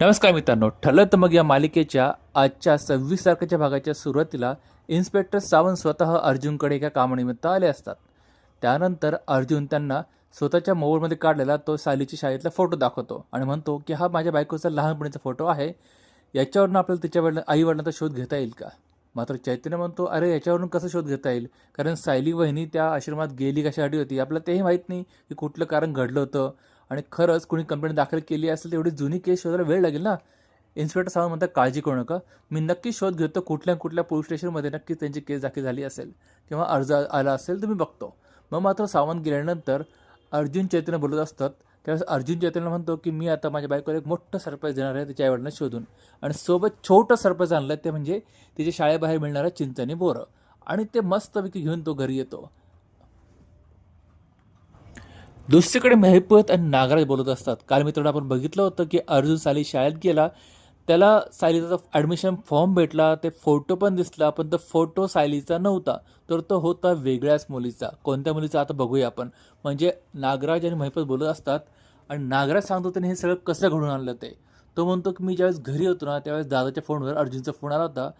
नमस्कार मित्रांनो ठरलं तर मग या मालिकेच्या आजच्या सव्वीस तारखेच्या भागाच्या सुरुवातीला इन्स्पेक्टर सावंत स्वतः अर्जुनकडे एका कामानिमित्त आले असतात. त्यानंतर अर्जुन त्यांना स्वतःच्या मोबाईलमध्ये काढलेला तो सालीची शाळेतला फोटो दाखवतो आणि म्हणतो की हा माझ्या बायकोचा लहानपणीचा फोटो आहे. याच्यावरून आपल्याला तिच्या वडिला आईवडिलांचा शोध घेता येईल का? मात्र चैतन्य म्हणतो अरे याच्यावरून कसं शोध घेता येईल? कारण सायली वहिनी त्या आश्रमात गेली कशासाठी होती? आपल्याला तेही माहीत नाही की कुठलं कारण घडलं होतं आणि खरंच कोणी कंप्लेंट दाखल केली असेल तेवढी जुनी केस शोधायला वेळ लागेल ना? इन्स्पेक्टर सावंत म्हणतात काळजी करू नका. मी नक्की शोध घेतो. कुठल्या कुठल्या पोलीस स्टेशनमध्ये नक्कीच त्यांची केस दाखल झाली असेल किंवा अर्ज आला असेल तर मी बघतो. मग मात्र सावंत गेल्यानंतर अर्जुन चैतन्य बोलत असतात. त्यावेळेस अर्जुन चैतन्य म्हणतो की मी आता माझ्या बायकोला एक मोठं सरप्राईज देणार आहे तिच्या आईवडिलांना शोधून. आणि सोबत छोटं सरप्राईज आणलं ते म्हणजे तिच्या शाळेबाहेर मिळणारं चिंचणी बोरं. आणि ते मस्तपैकी घेऊन तो घरी येतो. दुसरीकडे महिपत आणि नागराज बोलत असतात. काल मित्रांनो आपण बघितलं होतं की अर्जुन साली शाळेत गेला. त्याला सायलीचा ॲडमिशन फॉर्म भेटला. ते फोटो पण दिसला पण तो फोटो सायलीचा नव्हता. तर तो होता वेगळ्याच मुलीचा. कोणत्या मुलीचा आता बघूया आपण. म्हणजे नागराज आणि महिपत बोलत असतात आणि नागराज सांगतो त्याने हे सगळं कसं घडून आणलं ते. तो म्हणतो की मी ज्यावेळेस घरी होतो ना त्यावेळेस दादाच्या फोनवर अर्जुनचा फोन आला होता.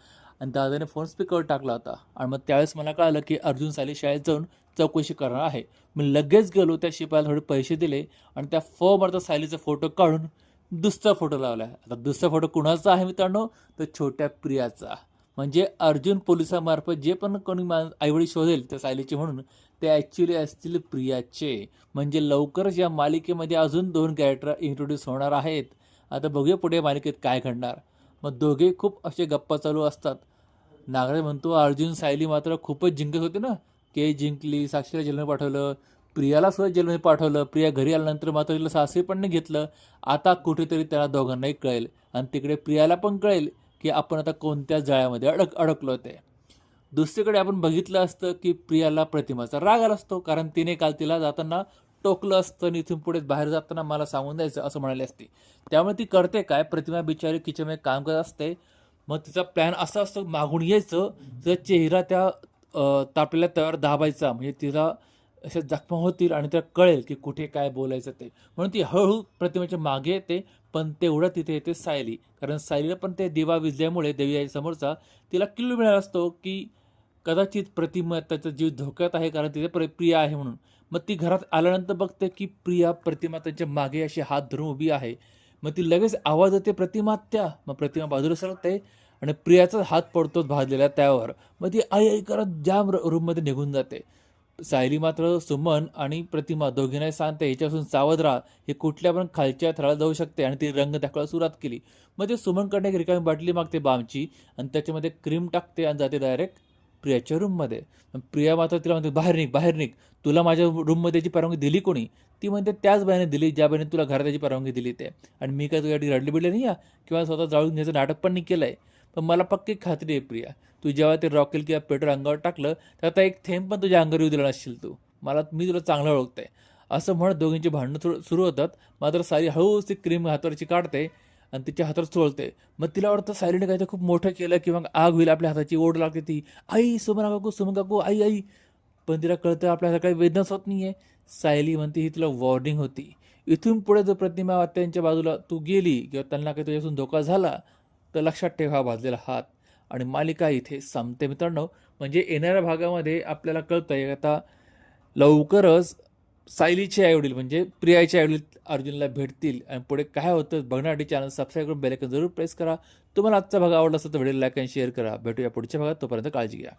आणि दादाने फोन स्पीकरवर टाकला होता. आणि मग त्यावेळेस मला कळालं की अर्जुन साली शाळेत जाऊन चौकशी करणार आहे. मी लगेच गेलो त्या शिपायाला थोडे पैसे दिले आणि त्या फॉर्मवरचा सायलीचा फोटो काढून दुसरा फोटो लावला. आता दुसरा फोटो कुणाचा आहे मित्रांनो? तर छोट्या प्रियाचा. म्हणजे अर्जुन पोलिसामार्फत जे पण कोणी मा आईवडील शोधेल त्या सायलीचे म्हणून ते ॲक्च्युली असतील प्रियाचे. म्हणजे लवकरच या मालिकेमध्ये अजून दोन कॅरेक्टर इंट्रोड्यूस होणार आहेत. आता बघूया पुढे मालिकेत काय घडणार. मग दोघे खूप असे गप्पा चालू असतात. नागराज म्हणतो अर्जुन सायली मात्र खूपच जिंकत होते ना. के जिंकली साक्षीला जेलमध्ये पाठवलं प्रियाला सुद्धा जेलमध्ये पाठवलं प्रिया घरी आल्यानंतर मात्र तिला सासरी पण नाही घेतलं. आता कुठेतरी त्याला दोघांनाही कळेल आणि तिकडे प्रियाला पण कळेल की आपण आता कोणत्या जाळ्यामध्ये अडक अडकलो ते. दुसरीकडे आपण बघितलं असतं की प्रियाला प्रतिमाचा राग आला असतो कारण तिने काल तिला जाताना टोकलं असतं इथून पुढे बाहेर जाताना मला सांगून द्यायचं असं म्हणाले असते. त्यामुळे ती करते काय? प्रतिमा बिचारी किचनमध्ये काम करत असते. मग तिचा प्लॅन असा असतो मागून यायचं तिचा चेहरा त्या तापलेल्या तव्यावर दाबायचा. म्हणजे तिला अशा जखमा होतील आणि तिला कळेल की कुठे काय बोलायचं ते. म्हणून ती हळूहळू प्रतिमेच्या मागे येते पण तेवढं तिथे येते सायली. कारण सायलीला पण ते दिवा विजल्यामुळे देवी आई समोरचा तिला किल्लू मिळाला असतो की कदाचित प्रतिमा त्याचा जीव धोक्यात आहे कारण तिथे प्र प्रिया आहे म्हणून. मग ती घरात आल्यानंतर बघते की प्रिया प्रतिमा त्यांच्या मागे अशी हात धरून उभी आहे. मग ती लगेच आवाज येते प्रतिमा त्या मग प्रतिमा बाजूला सरकते आणि प्रियाचा हात पडतो भाजलेला त्यावर. मग ती आई आई करत जाम रूममध्ये निघून जाते. सायली मात्र सुमन आणि प्रतिमा दोघींनाही सांगते याच्यापासून सावध राहा. हे कुठल्या पण खालच्या थराला जाऊ शकते. आणि ती रंग दाखवायला सुरुवात केली. मग ते सुमनकडे एक रिकामी बाटली मागते बामची आणि त्याच्यामध्ये क्रीम टाकते आणि जाते डायरेक्ट प्रियाच्या रूममध्ये प्रिया मात्र तिला म्हणते बाहेर निघ बाहेर निघ. तुला माझ्या रूममध्ये याची परवानगी दिली कोणी ती म्हणते त्याच बाईने दिली ज्या बाईने तुला घरात त्याची परवानगी दिली ते. आणि मी काय तुझ्यासाठी रडली बिडली नाही या किंवा स्वतः जाळून घ्यायचं नाटक पण नाही केलं आहे पण मला पक्की खात्री आहे प्रिया. तू जेव्हा ते रॉकेल किंवा पेट्रोल अंगावर टाकलं तर आता एक थेंब पण तुझ्या अंगावर येऊ दिला नसशील तू. मला मी तुला चांगलं ओळखते असं म्हणत दोघींची भांडणं सुरू सुरू होतात. मात्र सारी हळूच ती क्रीम हातावरची काढते. आणि तिच्या हातात चोळते. मग तिला वाटतं सायलीने काहीतरी खूप मोठं केलं किंवा आग होईल आपल्या हाताची ओढ लागते ती. आई सुमन काकू सुमन काकू आई आई. पण तिला कळतं आपल्या हातात काही वेदनाच होत नाही आहे सायली म्हणते ही तुला वॉर्निंग होती. इथून पुढे जर प्रतिमा त्यांच्या बाजूला तू गेली किंवा त्यांना काही तुझ्यातून धोका झाला तर लक्षात ठेव हा भाजलेला हात. आणि मालिका इथे संपते मित्रांनो. म्हणजे येणाऱ्या भागामध्ये आपल्याला कळतं आहे आता लवकरच सायलीचे आईवडील म्हणजे प्रियाचे आईवडील अर्जुनला भेटतील आणि पुढे काय होतं बघण्यासाठी चॅनल सबस्क्राईब करून बेलायकन जरूर प्रेस करा. तुम्हाला आजचा भाग आवडला असेल तर व्हिडिओ लाईक आणि शेअर करा. भेटूया पुढच्या भागात. तोपर्यंत काळजी घ्या.